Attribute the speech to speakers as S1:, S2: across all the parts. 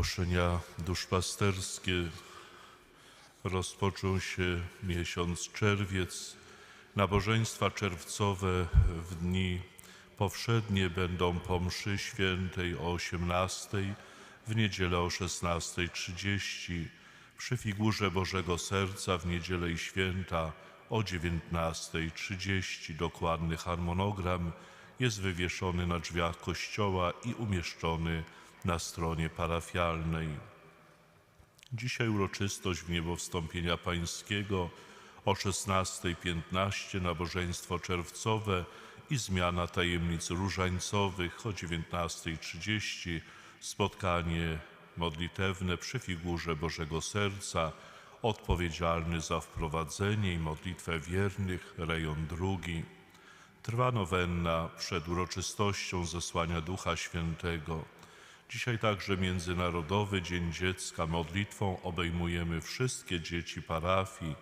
S1: ogłoszenia duszpasterskie rozpoczął się miesiąc czerwiec. Nabożeństwa czerwcowe w dni powszednie będą po mszy świętej o 18, w niedzielę o 16.30, przy figurze Bożego Serca w niedzielę i święta o 19.30. Dokładny harmonogram jest wywieszony na drzwiach kościoła i umieszczony na stronie parafialnej. Dzisiaj uroczystość w niebo wstąpienia pańskiego o 16.15 nabożeństwo czerwcowe i zmiana tajemnic różańcowych o 19.30 spotkanie modlitewne przy figurze Bożego Serca odpowiedzialny za wprowadzenie i modlitwę wiernych rejon drugi. Trwa nowenna przed uroczystością zesłania Ducha Świętego. Dzisiaj także Międzynarodowy Dzień Dziecka. Modlitwą obejmujemy wszystkie dzieci parafii,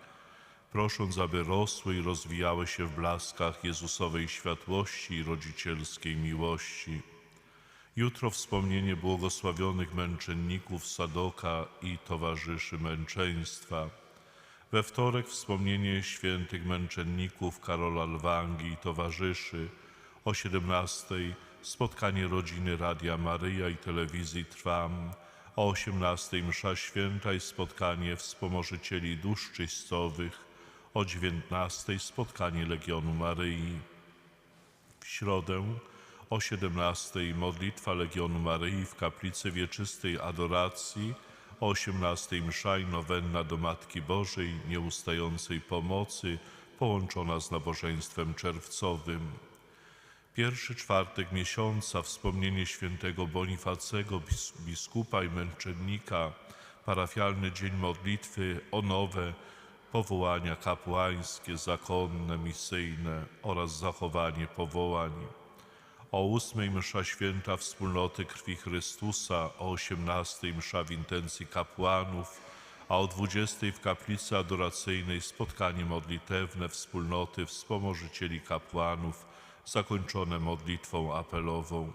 S1: prosząc, aby rosły i rozwijały się w blaskach Jezusowej światłości i rodzicielskiej miłości. Jutro wspomnienie błogosławionych męczenników Sadoka i towarzyszy męczeństwa. We wtorek wspomnienie świętych męczenników Karola Lwangi i towarzyszy. O 17 spotkanie rodziny Radia Maryja i telewizji Trwam. O 18 msza święta i spotkanie wspomożycieli dusz czystowych. O 19 spotkanie Legionu Maryi. W środę o 17 modlitwa Legionu Maryi w kaplicy wieczystej adoracji, o 18 msza i nowenna do Matki Bożej nieustającej pomocy, połączona z nabożeństwem czerwcowym. Pierwszy czwartek miesiąca wspomnienie świętego Bonifacego, biskupa i męczennika, parafialny dzień modlitwy o nowe powołania kapłańskie, zakonne, misyjne oraz zachowanie powołań. O ósmej msza święta wspólnoty krwi Chrystusa, o osiemnastej msza w intencji kapłanów, a o dwudziestej w kaplicy adoracyjnej spotkanie modlitewne wspólnoty wspomożycieli kapłanów, zakończone modlitwą apelową.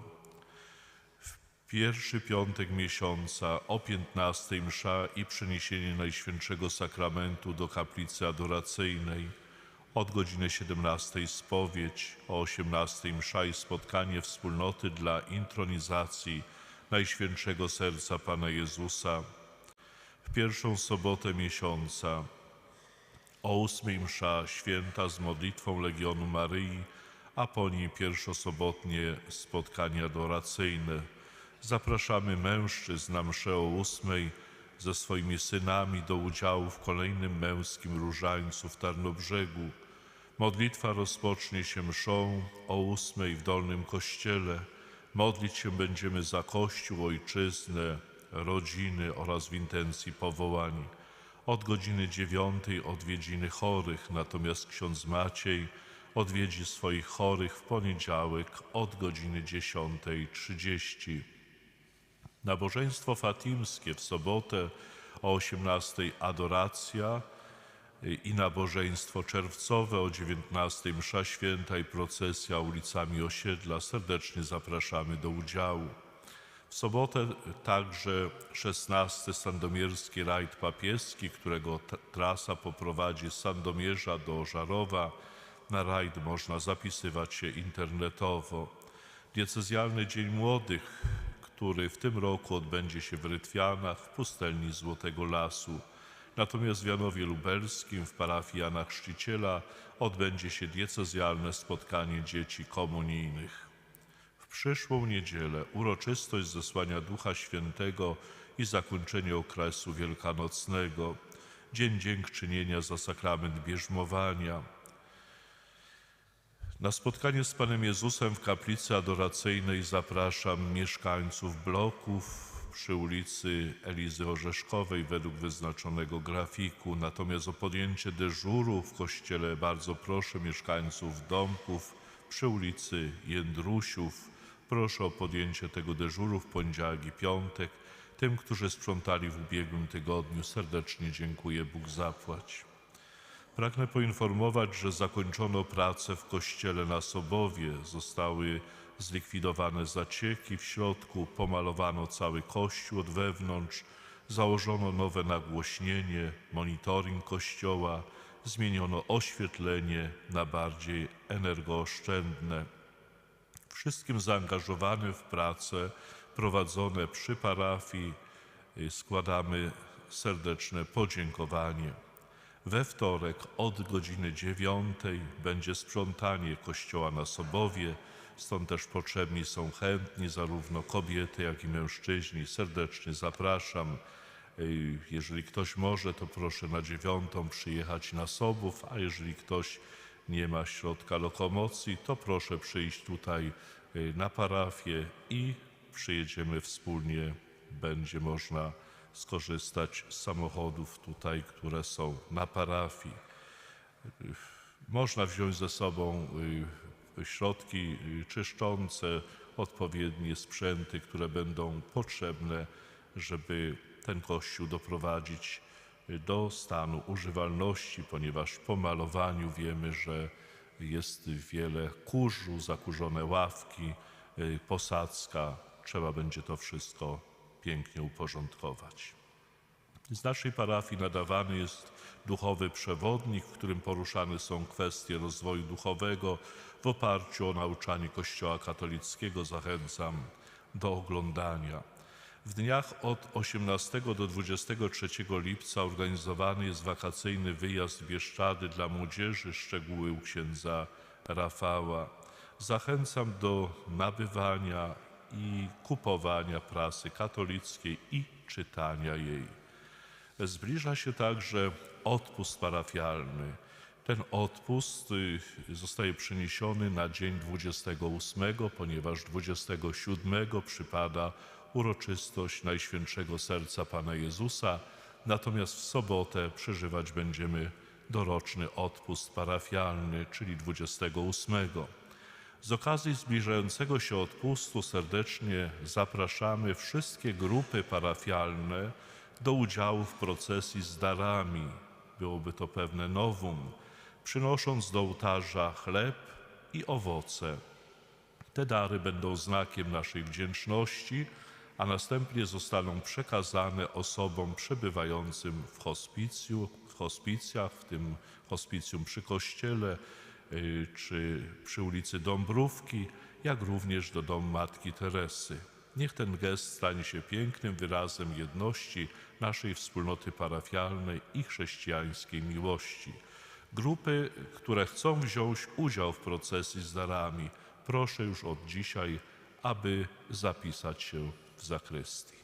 S1: W pierwszy piątek miesiąca o piętnastej msza i przeniesienie Najświętszego Sakramentu do kaplicy adoracyjnej, od godziny 17 spowiedź, o 18 msza i spotkanie wspólnoty dla intronizacji Najświętszego Serca Pana Jezusa. W pierwszą sobotę miesiąca o 8 msza święta z modlitwą Legionu Maryi, a po niej pierwszosobotnie spotkanie adoracyjne. Zapraszamy mężczyzn na mszę o 8 ze swoimi synami do udziału w kolejnym męskim różańcu w Tarnobrzegu Modlitwa rozpocznie się mszą o ósmej w Dolnym Kościele. Modlić się będziemy za Kościół, Ojczyznę, rodziny oraz w intencji powołań. Od godziny dziewiątej odwiedziny chorych, natomiast ksiądz Maciej odwiedzi swoich chorych w poniedziałek od godziny dziesiątej trzydzieści. Nabożeństwo fatimskie w sobotę o 18 adoracja, i nabożeństwo czerwcowe o 19 msza święta i procesja ulicami osiedla. Serdecznie zapraszamy do udziału. W sobotę także 16 Sandomierski Rajd Papieski, którego trasa poprowadzi z Sandomierza do Żarowa. Na rajd można zapisywać się internetowo. Diecezjalny Dzień Młodych, który w tym roku odbędzie się w Rytwianach w pustelni Złotego Lasu. Natomiast w Janowie Lubelskim w parafii Jana Chrzciciela odbędzie się diecezjalne spotkanie dzieci komunijnych. W przyszłą niedzielę uroczystość zesłania Ducha Świętego i zakończenie okresu wielkanocnego, Dzień Dziękczynienia za sakrament bierzmowania. Na spotkanie z Panem Jezusem w kaplicy adoracyjnej zapraszam mieszkańców bloków, przy ulicy Elizy Orzeszkowej według wyznaczonego grafiku. Natomiast o podjęcie dyżuru w kościele bardzo proszę mieszkańców domków przy ulicy Jędrusiów. Proszę o podjęcie tego dyżuru w poniedziałek i piątek. Tym, którzy sprzątali w ubiegłym tygodniu, serdecznie dziękuję. Bóg zapłać. Pragnę poinformować, że zakończono pracę w kościele na Sobowie. Zostały zlikwidowane zacieki w środku, pomalowano cały kościół od wewnątrz, założono nowe nagłośnienie, monitoring kościoła, zmieniono oświetlenie na bardziej energooszczędne. Wszystkim zaangażowanym w prace prowadzone przy parafii y, składamy serdeczne podziękowanie. We wtorek od godziny dziewiątej będzie sprzątanie kościoła na Sobowie, stąd też potrzebni są chętni, zarówno kobiety, jak i mężczyźni. Serdecznie zapraszam. Jeżeli ktoś może, to proszę na dziewiątą przyjechać na Sobów, a jeżeli ktoś nie ma środka lokomocji, to proszę przyjść tutaj na parafię i przyjedziemy wspólnie. Będzie można skorzystać z samochodów tutaj, które są na parafii. Można wziąć ze sobą y, środki y, czyszczące, odpowiednie sprzęty, które będą potrzebne, żeby ten kościół doprowadzić y, do stanu używalności, ponieważ po malowaniu wiemy, że jest wiele kurzu, zakurzone ławki, posadzka. Trzeba będzie to wszystko pięknie uporządkować. Z naszej parafii nadawany jest duchowy przewodnik, w którym poruszane są kwestie rozwoju duchowego w oparciu o nauczanie Kościoła katolickiego. Zachęcam do oglądania. W dniach od 18 do 23 lipca organizowany jest wakacyjny wyjazd Bieszczady dla młodzieży, szczegóły u księdza Rafała. Zachęcam do nabywania i kupowania prasy katolickiej i czytania jej. Zbliża się także odpust parafialny. Ten odpust y, zostaje przeniesiony na dzień 28, ponieważ 27 przypada uroczystość Najświętszego Serca Pana Jezusa, natomiast w sobotę przeżywać będziemy doroczny odpust parafialny, czyli 28. Z okazji zbliżającego się odpustu serdecznie zapraszamy wszystkie grupy parafialne do udziału w procesji z darami. Byłoby to pewne nowum, przynosząc do ołtarza chleb i owoce. Te dary będą znakiem naszej wdzięczności, a następnie zostaną przekazane osobom przebywającym w hospicju, w hospicjach, w tym hospicjum przy kościele czy przy ulicy Dąbrówki, jak również do domu Matki Teresy. Niech ten gest stanie się pięknym wyrazem jedności naszej wspólnoty parafialnej i chrześcijańskiej miłości. Grupy, które chcą wziąć udział w procesji z darami, proszę już od dzisiaj, aby zapisać się w zakrystii.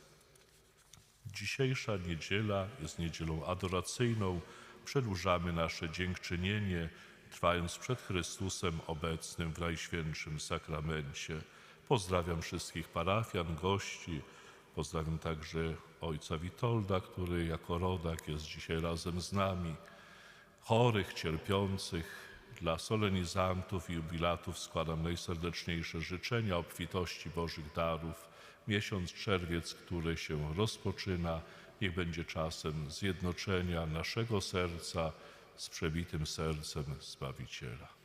S1: Dzisiejsza niedziela jest niedzielą adoracyjną. Przedłużamy nasze dziękczynienie, trwając przed Chrystusem obecnym w Najświętszym Sakramencie. Pozdrawiam wszystkich parafian, gości. Pozdrawiam także ojca Witolda, który jako rodak jest dzisiaj razem z nami. Chorych, cierpiących, dla solenizantów i jubilatów składam najserdeczniejsze życzenia obfitości Bożych darów. Miesiąc czerwiec, który się rozpoczyna, niech będzie czasem zjednoczenia naszego serca z przebitym sercem Zbawiciela.